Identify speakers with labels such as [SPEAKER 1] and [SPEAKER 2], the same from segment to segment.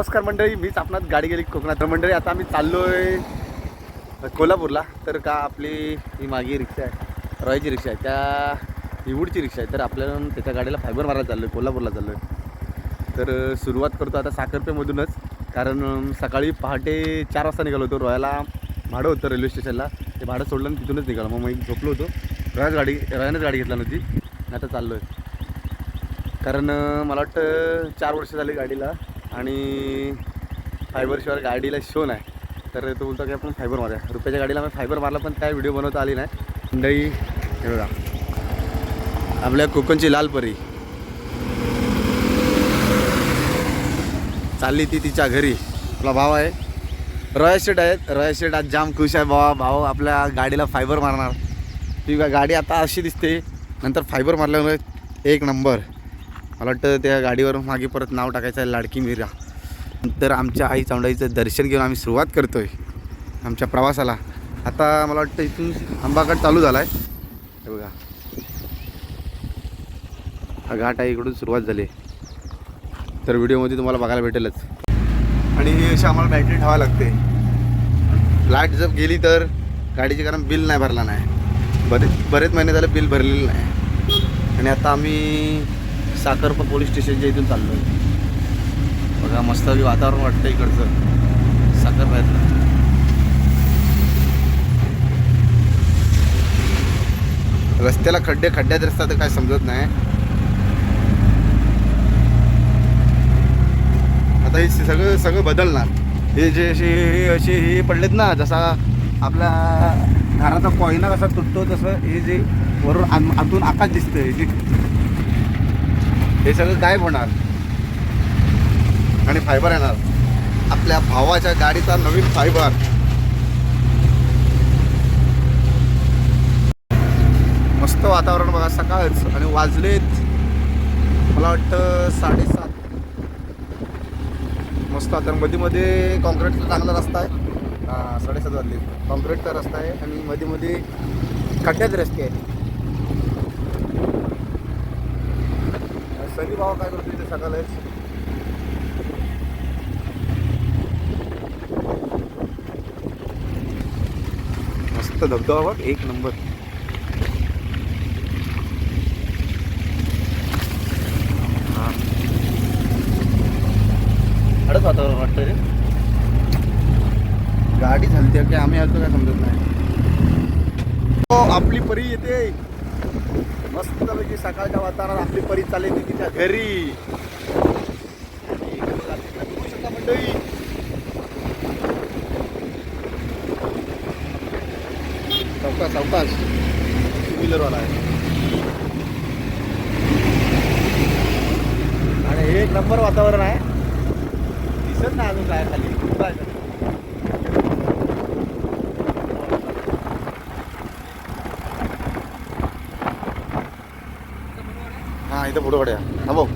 [SPEAKER 1] नमस्कार मंडळी मीच आपणात गाडी गेली कोकणात. तर मंडळी आता आम्ही चाललोय कोल्हापूरला. तर का आपली ही मागे रिक्षा आहे. रॉयची रिक्षा आहे. त्या इवूडची रिक्षा आहे. तर आपल्याला त्याच्या गाडीला फायबर मारायला चाललो आहे कोल्हापूरला चाललो आहे तर सुरुवात करतो आता साखरपेमधूनच. कारण सकाळी पहाटे चार वाजता निघालो होतो. रॉयाला भाडं होतं रेल्वे स्टेशनला. ते भाडं सोडलं आणि तिथूनच निघालो. मग मी झोपलो होतो. रॉयाच गाडी रॉयानेच गाडी घेतला नव्हती. आता चाललो आहे कारण मला वाटतं चार वर्ष झाली गाडीला. आणि फायबरशिवाय गाडीला शो नाही. तर तो बोलतो की आपण फायबर मारूया. रुपयाच्या गाडीला मी फायबर मारला पण काय व्हिडिओ बनवता आली नाही. मंडई हे बघा. आपल्या कोकणची लालपरी चालली ती तिच्या घरी. आपला भाव आहे. रॉयल शेट आहेत रॉयल शेट आज जाम खुश आहे भावा. भाऊ आपल्या गाडीला फायबर मारणार. ती गाडी आता अशी दिसते. नंतर फायबर मारल्यामुळे एक नंबर मला वाटतं त्या गाडीवर मागे परत नाव टाकायचं आहे लाडकी मिरा. तर आमच्या आई चावंडाईचं दर्शन घेऊन आम्ही सुरुवात करतो आहे आमच्या प्रवासाला. आता मला वाटतं इथून आंबाघाट चालू झाला आहे बघा. हा घाट आहे इकडून सुरुवात झाली. आहे तर व्हिडिओमध्ये तुम्हाला बघायला भेटेलच. आणि ही अशी आम्हाला बॅटरी ठेवावी लागते. लाइट जर गेली तर गाडीचे कारण बिल नाही भरला नाही. बरेच बरेच महिने झाले बिल भरलेलं नाही. आणि आता आम्ही साखरपा पोलीस स्टेशनच्या इथून चाललो आहे बघा मस्त वातावरण वाटतं इकडचं. साखरपायतलं रस्त्याला खड्डे खड्ड्यात रस्ता तर काय समजत नाही. आता हे सगळं सगळं बदलणार. हे जे असे हे असे हे पडलेत ना जसा आपला घराचा कोयना कसा तुटतो तसं हे जे वरून आतून आकाश दिसतं हे जे हे सगळं गायब होणार. आणि फायबर येणार. आपल्या भावाच्या गाडीचा नवीन फायबर. मस्त वातावरण बघा सकाळच आणि वाजलेत. मला वाटतं साडेसात. मस्त आता मध्ये मध्ये कॉन्क्रीटचा चांगला रस्ता आहे. हां साडेसात वाजले. कॉन्क्रीटचा रस्ता आहे आणि मध्ये मध्ये खड्ड्यात रस्ते आहे भाव काय करतो इथे सकाळच मस्त धबधबा बघ एक नंबर. हा खरंच वातावरण वाटतं रे. गाडी झालते की आम्ही आलतो काय समजत नाही. हो आपली परी येते. मस्त पैकी सकाळच्या वातावरणात आपली परी चालली ती तिच्या घरी. बघू शकता मंडळी. सावकाश सावकाश टू व्हीलरवाला आहे. आणि हे एक नंबर वातावरण आहे. दिसत नाही अजून काय खाली. काय खाली. इथं पुढं कडे हा भाऊ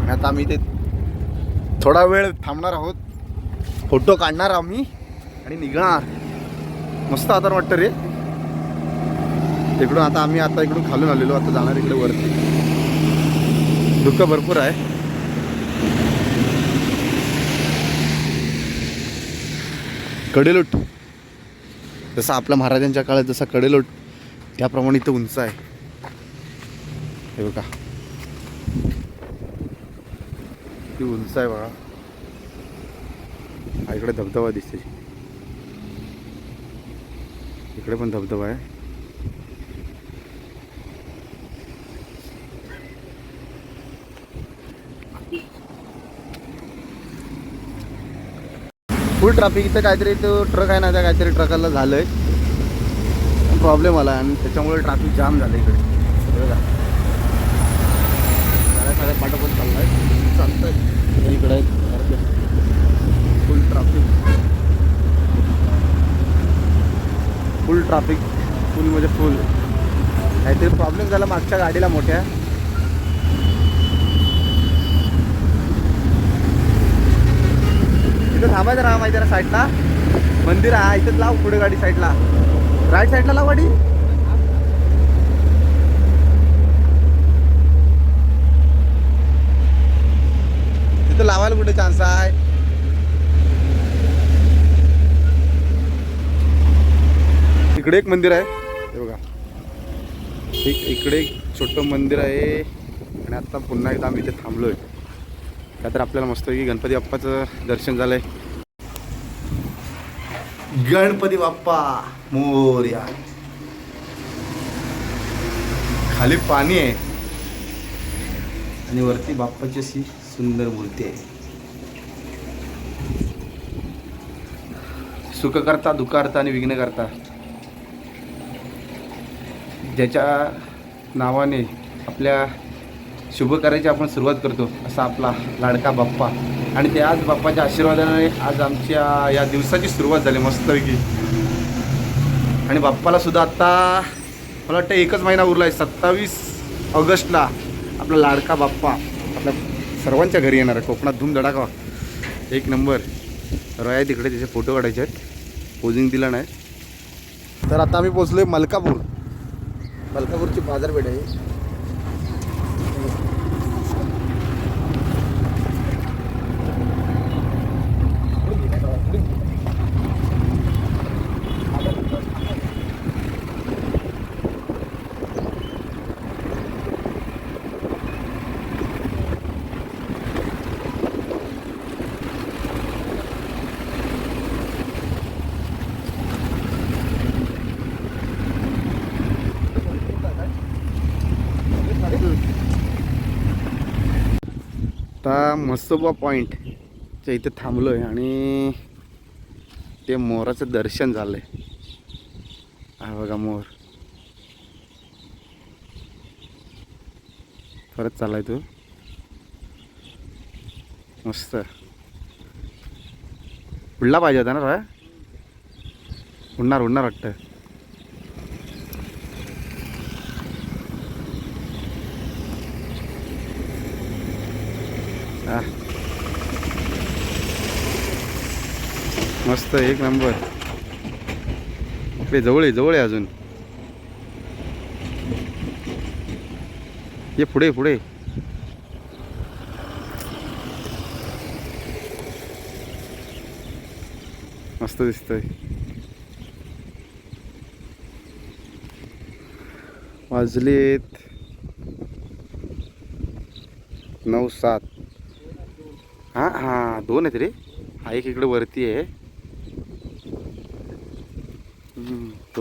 [SPEAKER 1] आणि आता आम्ही ते थोडा वेळ थांबणार आहोत. फोटो काढणार आम्ही आणि निघणार. मस्त आधार वाटतं रे. तिकडून आता आम्ही आता इकडून खालून आलेलो आता जाणार इकडे वरती. धुकं भरपूर आहे. कडेलोट. जसं आपल्या महाराजांच्या काळात जसा कडेलोट त्याप्रमाणे इथं उंच आहे. हे बघा. ती उंच आहे बघा. हा इकडे धबधबा दिसते इकडे पण धबधबा आहे. फुल ट्रॅफिक इथं काहीतरी तो ट्रक आहे ना त्या काहीतरी ट्रकाला झालं आहे प्रॉब्लेम आला आणि त्याच्यामुळे ट्रॅफिक जाम झालं इकडे. बघा सगळ्या सगळ्या पाठोपाठ चालला आहे चालतंय. इकडे फुल ट्रॅफिक फुल ट्रॅफिक फुल म्हणजे फुल काहीतरी प्रॉब्लेम झाला मागच्या गाडीला मोठ्या. इथं थांबायचं राहा माहिती साईडला मंदिर आहे. इथंच लाव पुढे गाडी साईडला राईट साईडला लावा डी. तिथं लावायला कुठे चान्स आहे? इकडे एक मंदिर आहे. हे बघा. ठीक इकडे एक छोटं मंदिर आहे. आणि आता पुन्हा एकदा आम्ही इथे थांबलोय. का तर आपल्याला मस्तपैकी गणपती बाप्पाचं दर्शन झालंय. गणपती बाप्पा मोर्या. खाली पाणी आहे. आणि वरती बाप्पाची अशी सुंदर मूर्ती आहे. सुख करता दुःख आणि विघ्न करता ज्याच्या नावाने आपल्या शुभ कार्याची आपण सुरुवात करतो असा आपला लाडका बाप्पा. आणि त्याच बाप्पाच्या आशीर्वादाने आज आमच्या या दिवसाची सुरुवात झाली मस्तपैकी. आणि बाप्पाला सुद्धा आत्ता मला वाटतं एकच महिना उरला आहे सत्तावीस ऑगस्टला आपला लाडका बाप्पा आपल्या सर्वांच्या घरी येणार आहे. कोकणात धूम धडाका. एक नंबर. रया तिकडे त्याचे फोटो काढायचे आहेत. पोजिंग दिला नाही. तर आता आम्ही पोचलो आहे मलकापूर. मलकापूरची बाजारपेठ आहे. आता मसोबा पॉईंटच्या इथे थांबलो आहे आणि ते मोराचं दर्शन झालं आहे हा बघा मोर. परत चालाय तू. मस्त. उडला पाहिजे होता ना उडणार उडणार वाटतं हा. मस्त एक नंबर. आपले जवळ आहे जवळ आहे अजून. ये पुढे पुढे. मस्त दिसतंय. वाजलेत नऊ सात. हां हां दोन आहेत रे. हा एक इकडे वरती आहे.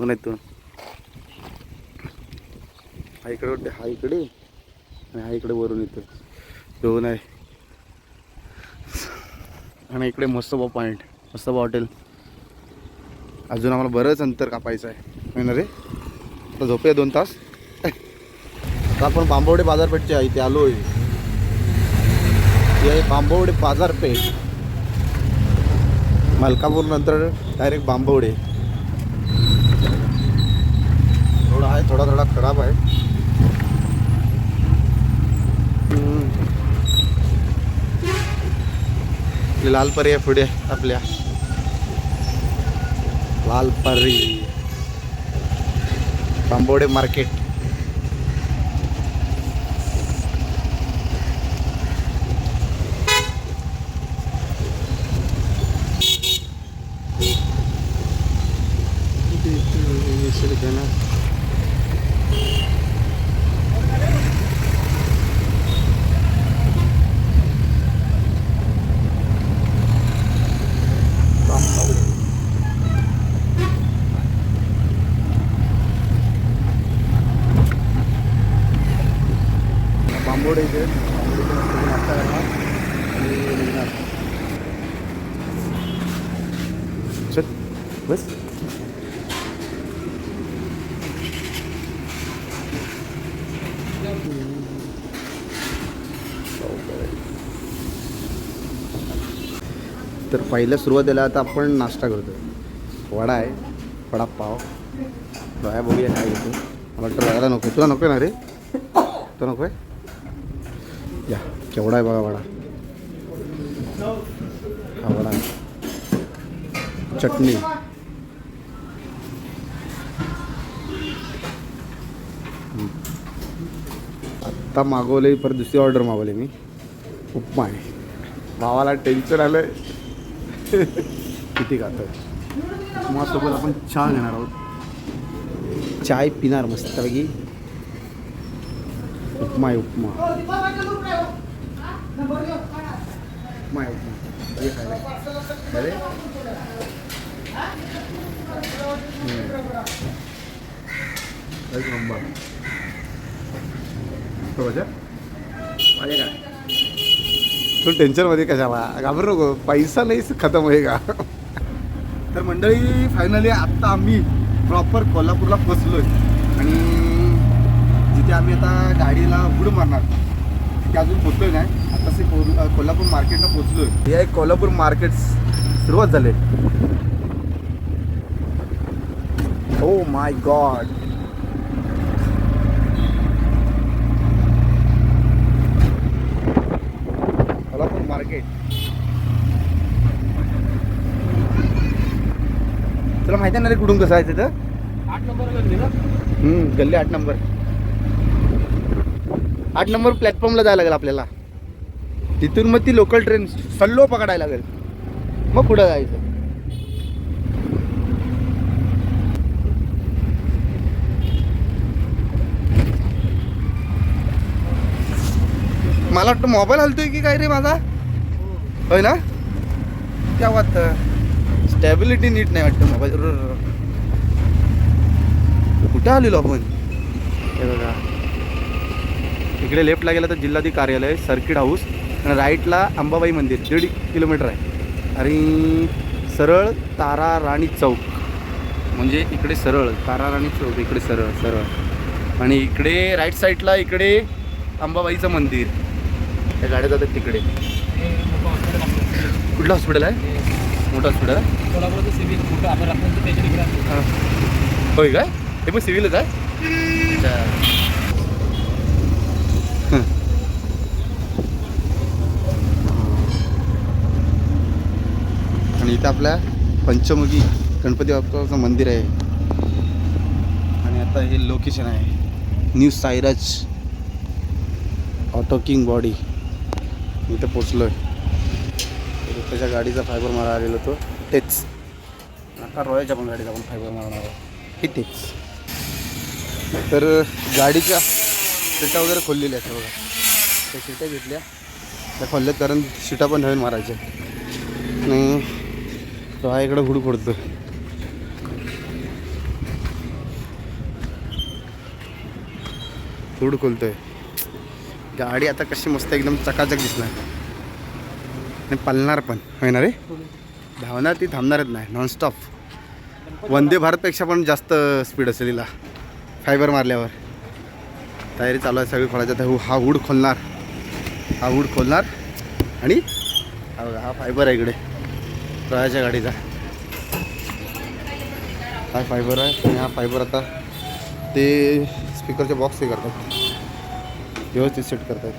[SPEAKER 1] हम्म, नाही आहेत दोन. हा इकडे वाटते हा इकडे. आणि हा इकडे वरून येतो दोन आहे. आणि इकडे मस्तबा पॉईंट मस्तबा हॉटेल अजून आम्हाला बरंच अंतर कापायचं आहे. होय ना रे? आता झोपूया दोन तास. आता आपण बांबवडे बाजारपेठच्या इथे आलो आहे ती आहे बांबवडे बाजारपेठ. मलकापूर नंतर डायरेक्ट बांबवडे थोडा आहे थोडा थोडा खराब आहे. लाल परी आहे पुढे आपल्या. लाल परी. बांबोडे मार्केट. बांबोडे तर पहिल्या सुरुवातीला आता आपण नाश्ता करतो वडा आहे वडापाव दया बघूया काय घेतो. मला वाटतं रव्याला नको तुला नको ना रे? तो नको आहे या केवढा आहे बघा वडा. हा वडा आहे. चटणी. आत्ता मागवले परत दुसरी ऑर्डर मागवली मी. उपमा आहे. भावाला टेन्शन आलं किती खातोय? सोबत आपण चहा घेणार आहोत. चाय पिणार मस्तपैकी. उपमा आहे उपमा. उपमा आहे उपमा. एक नंबर. तो बजा माझे काय? तू टेन्शनमध्ये कशाला घाबरू नको. पैसा नाहीच खतम होईल का तर मंडळी फायनली आत्ता आम्ही प्रॉपर कोल्हापूरला पोचलोय आणि जिथे आम्ही आता गाडीला उड मारणार तिथे अजून पोचलोय नाही. आता से कोल- कोल्हापूर मार्केटला आहे हे आहे कोल्हापूर मार्केट सुरुवात झाले. Oh my God Kolhapur market. तुला माहिती आहे ना रे कुठून कसं आहे तिथं?
[SPEAKER 2] आठ नंबर गल्ली ना?
[SPEAKER 1] हम्म, गल्ली आठ नंबर. आठ नंबर प्लॅटफॉर्मला जायला लागेल आपल्याला. तिथून मग ती लोकल ट्रेन सल्लो पकडायला लागेल. मग पुढं जायचं? मला वाटतं मोबाईल हलतोय की काय रे माझा? होय ना? त्या वाटत स्टॅबिलिटी नीट नाही वाटतं मोबाईल कुठे आलेलो आपण? हे बघा. इकडे लेफ्टला गेला तर जिल्हाधी कार्यालय सर्किट हाऊस आणि राईटला अंबाबाई मंदिर दीड किलोमीटर आहे. आणि सरळ तारा राणी चौक. म्हणजे इकडे सरळ तारा राणी चौक इकडे सरळ सरळ. आणि इकडे राईट साईडला इकडे अंबाबाईचं मंदिर. त्या गाड्या जातात तिकडे. कुठलं हॉस्पिटल आहे मोठं हॉस्पिटल आहे
[SPEAKER 2] कोल्हापूरचं सिव्हिल कुठं आपण आपण त्याच्या तिकडे असतो.
[SPEAKER 1] हां. होय काय हे पण सिव्हिलच आहे. हं. आणि इथं आपल्या पंचमुखी गणपती बाप्पाचं मंदिर आहे आणि आता हे लोकेशन आहे new Sairaj auto king body इथं पोचलो आहे त्याच्या गाडीचा फायबर मारा आलेलो तो तेच. आता रॉयलच्या पण गाडीचा आपण फायबर मारणार आहोत. तेच. तर गाडीच्या सीटा वगैरे खोललेल्या आहेत बघा. त्या सीटा घेतल्या. त्या खोलल्यात कारण सीटा पण नवीन मारायच्या आणि तो हा इकडं हुड फोडतो हुड खोलतोय. गाडी आता कशी मस्त एकदम चकाचक दिसणार. आणि पालणार पण. होय ना रे? धावणार ती थांबणारच नाही. नॉनस्टॉप वंदे भारतपेक्षा पण जास्त स्पीड असेल हिला. फायबर मारल्यावर. तयारी चालू आहे सगळी खोलायच्या तर हा हूड खोलणार. हा हूड खोलणार. आणि हा हा फायबर आहे इकडे. प्रयाच्या गाडीचा. हा फायबर आहे. आणि हा फायबर आता ते स्पीकरचे बॉक्स हे करतात. व्यवस्थित सेट करतात.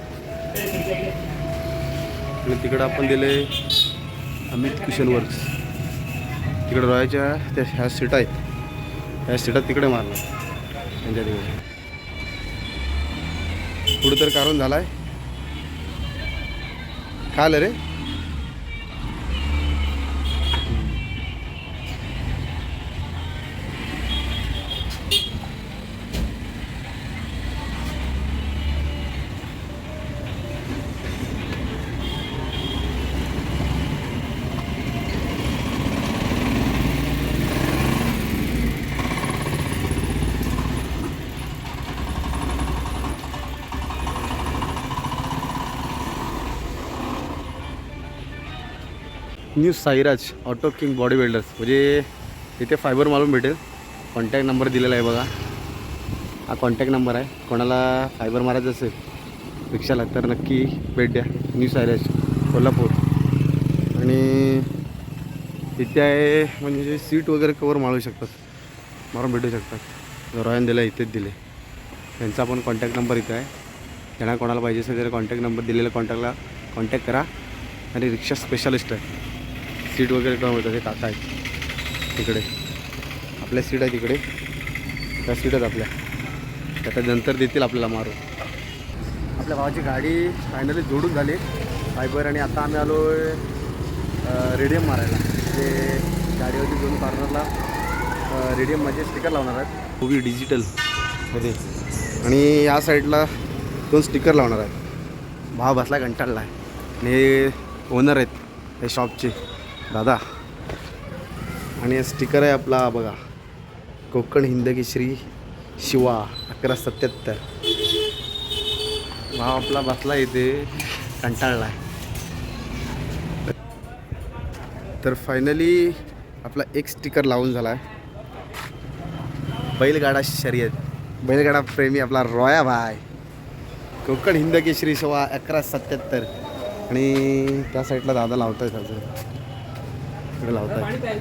[SPEAKER 1] आणि तिकडं आपण दिले अमित किशन वर्क्स. तिकडं रॉयच्या त्या ह्या सीट आहेत. ह्या सीटात तिकडे मारणार. त्यांच्या तिकडे. कुठं तर कारण झाला आहे काय आलं रे. New Sairaj auto king body builders म्हणजे इथे फायबर मारून भेटेल. कॉन्टॅक्ट नंबर दिलेला आहे बघा. हा कॉन्टॅक्ट नंबर आहे. कोणाला फायबर मारायचं असेल रिक्षाला तर नक्की भेट द्या. न्यू साईराज कोल्हापूर. आणि इथे आहे म्हणजे सीट वगैरे कवर मारू शकतात. मारून भेटू शकतात. रॉयन दिला इथेच दिले. त्यांचा पण कॉन्टॅक्ट नंबर इथं आहे. त्यांना कोणाला पाहिजे असेल तर कॉन्टॅक्ट नंबर दिलेल्या कॉन्टॅक्टला कॉन्टॅक्ट करा. आणि रिक्षा स्पेशालिस्ट आहे. सीट वगैरे करून होतं ते काका आहेत. तिकडे. आपल्या सीट आहे तिकडे त्या सीट आहेत आपल्या. त्या नंतर देतील आपल्याला मारून. आपल्या भावाची गाडी फायनली जोडून झाली. फायबर आणि आता आम्ही आलो रेडियम मारायला. ते गाडीवरती दोन कॉर्नरला रेडियम म्हणजे स्टिकर लावणार आहेत. मूवी डिजिटलमध्ये आणि या साईडला दोन स्टिकर लावणार आहेत. भाव बसला कंटाळला आहे आणि हे ओनर आहेत हे शॉपचे दादा आणि स्टिकर आहे आपला बघा. कोकण हिंदकेसरी शिवा अकरा सत्याहत्तर. भाव आपला बसला इथे कंटाळला. आहे तर फायनली आपला एक स्टिकर लावून झाला आहे बैलगाडा शर्यत. बैलगाडा प्रेमी आपला रॉया भाय कोकण हिंदकी श्री शिवा अकरा सत्याहत्तर. आणि त्या साईडला दादा लावताय त्याचं इकडे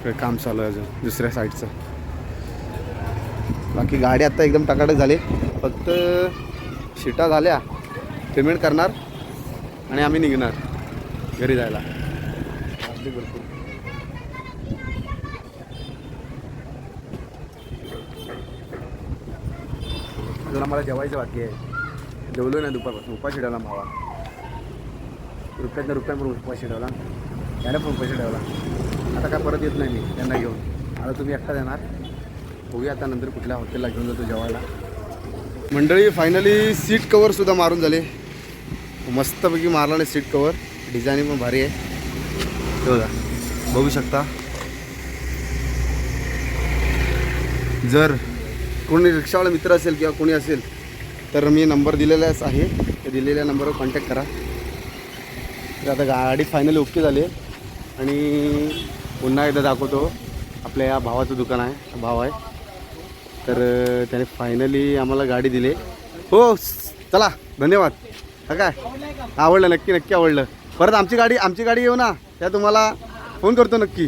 [SPEAKER 1] इकडे काम चालू आहे अजून दुसऱ्या साईडचं बाकी गाडी आता एकदम टकाटक झाली. फक्त शिटा झाल्या पेमेंट करणार आणि आम्ही निघणार घरी जायला. अजून आम्हाला जेवायचं बाकी आहे. जेवलो नाही दुपारपासून. उपास ठेवला मावा. रुपयातनं रुपयापर्यंत उपास ठेवला. याला पण पैसे ठेवला. आता काय परत येत नाही मी त्यांना घेऊन. आता तुम्ही एकटा येणार बघूया आता नंतर कुठल्या हॉटेलला घेऊन जातो जेवायला. मंडळी फायनली सीट कवरसुद्धा मारून झाले. मस्तपैकी मारला नाही सीट कवर डिझाईनिंग पण भारी आहे. बघा बघू शकता. जर कोणी रिक्षावाला मित्र असेल किंवा कोणी असेल तर मी नंबर दिलेलाच आहे. त्या दिलेल्या नंबरवर कॉन्टॅक्ट करा. तर आता गाडी फायनली ओके झाली आहे. आणि पुन्हा एकदा दाखवतो. आपल्या या भावाचं दुकान आहे. हा भाव आहे. तर त्याने फायनली आम्हाला गाडी दिली. हो चला धन्यवाद. हा काय? आवडलं नक्की नक्की आवडलं. परत आमची गाडी आमची गाडी येऊ ना? त्या तुम्हाला फोन करतो नक्की.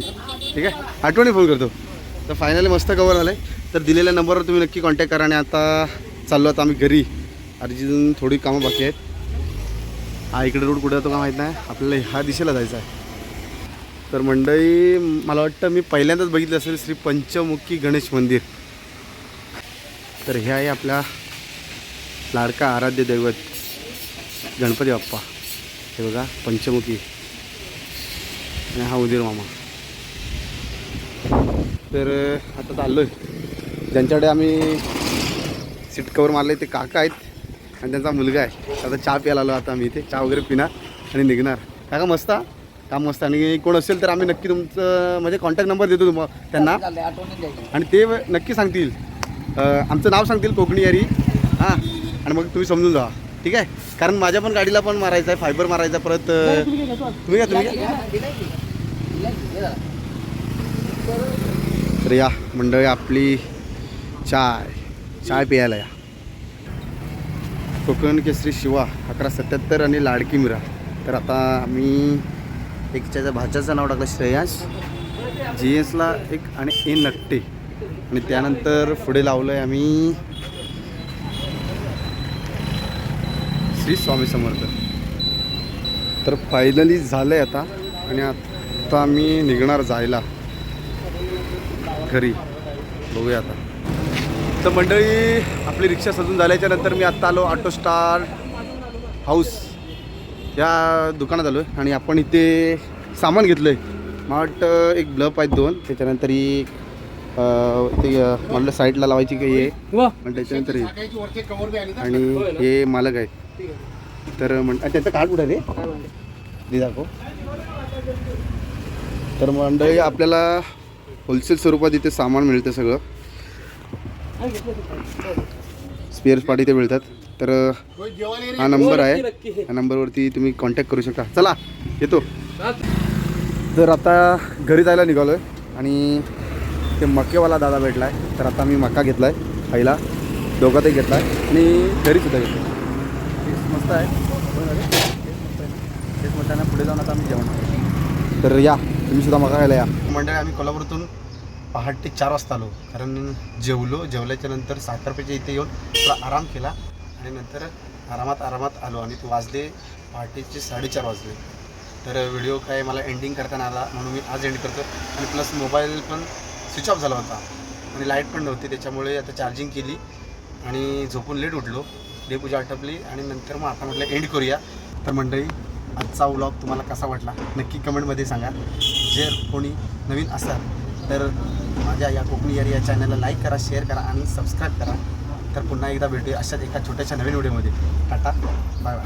[SPEAKER 1] ठीक आहे? आठवणी फोन करतो. तर फायनली मस्त कवर आलं आहे तर दिलेल्या नंबरवर तुम्ही नक्की कॉन्टॅक्ट करा आणि आता चाललो आता आम्ही घरी. अजून थोडी कामं बाकी आहेत. हा इकडे रोड कुठे जातो का माहीत नाही. आपल्याला ह्या दिशेला जायचं आहे. तर मंडळी मला वाटतं मी पहिल्यांदाच बघितलं असेल श्री पंचमुखी गणेश मंदिर. तर हे आहे आपल्या लाडका आराध्य दैवत गणपती बाप्पा. हे बघा पंचमुखी. आणि हा उदीर मामा. तर आता चाललो आहे ज्यांच्याकडे आम्ही सीट कवर मारलं ते काका आहेत आणि त्यांचा मुलगा आहे. आता चहा प्यायला आलो आता आम्ही इथे. चहा वगैरे पिणार आणि निघणार. काका मस्त काम मस्त. आणि कोण असेल तर आम्ही नक्की तुमचं म्हणजे कॉन्टॅक्ट नंबर देतो तुम त्यांना. आणि ते नक्की सांगतील. आमचं नाव सांगतील कोकणी यारी. हां? आणि मग तुम्ही समजून जा ठीक आहे? कारण माझ्या पण गाडीला पण मारायचं आहे फायबर मारायचा परत तुम्ही का तुम्ही घ्या. तर या मंडळी आपली चाय. चाय प्यायला या. कोकण केसरी शिवा अकरा सत्याहत्तर आणि लाडकी मिरा. तर आता आम्ही एक त्याच्या भाच्याचं नाव टाकलं श्रेयास. जी एसला एक आणि ए नट्टे. आणि त्यानंतर पुढे लावलं आहे आम्ही श्री स्वामी समर्थ. तर फायनली झालं आहे आता. आणि आता आम्ही निघणार जायला. घरी. बघूया आता. तर मंडळी आपली रिक्षा सजून झाल्याच्यानंतर मी आत्ता आलो ऑटो स्टार हाऊस या दुकानात आलो आहे आणि आपण इथे सामान घेतलं आहे मला वाटतं एक ब्लप आहेत दोन. त्याच्यानंतर ही ते म्हटलं साईडला लावायची काही आहे. आणि त्याच्यानंतर हे. आणि हे मालक आहेत तर म्हण त्याचं कार्ड कुठं आहे रे? दे दाखव. तर मंडळी आपल्याला होलसेल स्वरूपात इथे सामान मिळतं सगळं. स्पेअर्स पार्ट इथे मिळतात. तर हा नंबर आहे. या नंबरवरती तुम्ही कॉन्टॅक्ट करू शकता. चला येतो. तर आता घरी जायला निघालो आहे आणि ते मक्केवाला दादा भेटला आहे तर आता मी मका घेतला आहे पहिला दोघातही घेतला आहे आणि घरीसुद्धा घेतला मस्त आहे. तेच म्हणताना पुढे जाऊन आता आम्ही जेवण तर या तुम्हीसुद्धा मका खायला या. मंडळी आम्ही कोल्हापूरतून पहाटे चार वाजता आलो. कारण जेवलो जेवल्याच्या नंतर साखरपेच्या इथे येऊन थोडा आराम केला आणि नंतर आरामात आरामात आलो आणि ते वाजले पहाटेचे साडेचार वाजले. तर व्हिडिओ काय मला एंडिंग करताना आला म्हणून मी आज एंड करतो. आणि प्लस मोबाईल पण स्विच ऑफ झाला होता. आणि लाइट पण नव्हती त्याच्यामुळे आता चार्जिंग केली आणि झोपून लेट उठलो. देवपूजा आटपली आणि नंतर मग आता म्हटलं एंड करूया. तर मंडळी आजचा व्लॉग तुम्हाला कसा वाटला? नक्की कमेंटमध्ये सांगा. जर कोणी नवीन असाल तर माझ्या या कोकणी एरिया चॅनलला लाईक करा शेअर करा आणि सबस्क्राईब करा. तर पुन्हा एकदा भेटूया अशाच एका छोट्याशा नवीन व्हिडिओमध्ये टाटा. Bye bye